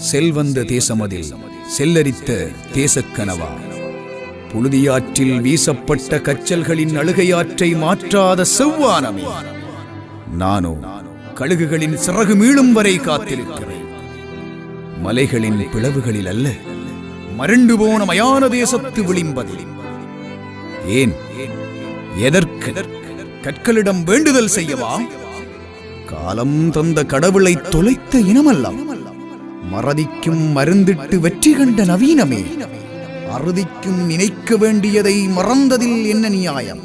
செல்வந்த தேசமதில் செல்லரித்த தேசக்கனவா? புழுதியாற்றில் வீசப்பட்ட கச்சல்களின் அழுகையாற்றை மாற்றாத செவ்வானமே. நானோ கழுகுகளின் சிறகு மீளும் வரை காத்திருக்கிறேன். மலைகளின் பிளவுகளில் அல்ல மருண்டு போன மயான தேசத்து விளிம்பதில் ஏன்? எதற்கு? கற்களிடம் வேண்டுதல் செய்யவா? காலம் தந்த கடவுளை தொலைத்த இனமல்லாம் மறதிக்கும் மருந்திட்டு வெற்றி கண்ட நவீனமே. அறுதிக்கும் நினைக்க வேண்டியதை மறந்ததில் என்ன நியாயம்?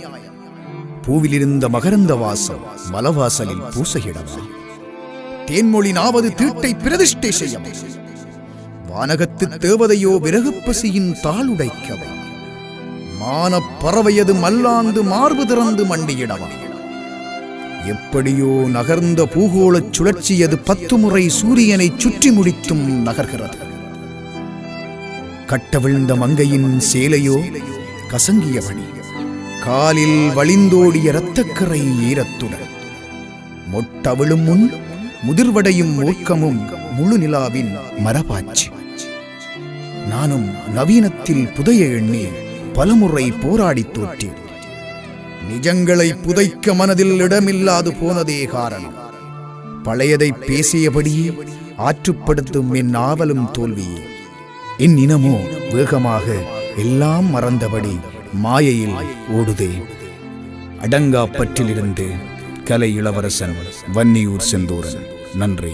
பூவிலிருந்த மகரந்த வாசம் மலவாசலில் பூசையிடவா? தேன்மொழி நாவது தீட்டை பிரதிஷ்டை செய்ய வானகத்து தேவதையோ விறகுப்பசியின் தாளுடைக்கவா மானப் பறவையது மல்லாந்து மார்பு திறந்து மண்டியிடவா? எப்படியோ நகர்ந்த பூகோளச் சுழற்சியது பத்து முறை சூரியனை சுற்றி முடித்தும் நகர்கிறது. கட்டவிழ்ந்த மங்கையின் சேலையோ கசங்கியபடி காலில் வழிந்தோடிய இரத்தக்கரை ஈரத்துடன் மொட்டவிழும் முன் முதிர்வடையும் மூர்க்கமும் முழு நிலாவின் மரபாச்சி. நானும் நவீனத்தில் புதைய எண்ணி பலமுறை போராடித் தோற்றேன். நிஜங்களை புதைக்க மனதில் இடமில்லாது போனதே காரணம். பழையதை பேசியபடியே ஆற்றுப்படுத்தும் என் நாவலும் தோல்வியே என் இனமோ வேகமாக எல்லாம் மறந்தபடி மாயையில் ஓடுதே. அடங்காப்பற்றிலிருந்து கலை இளவரசன் வன்னியூர் செந்தூரன். நன்றி.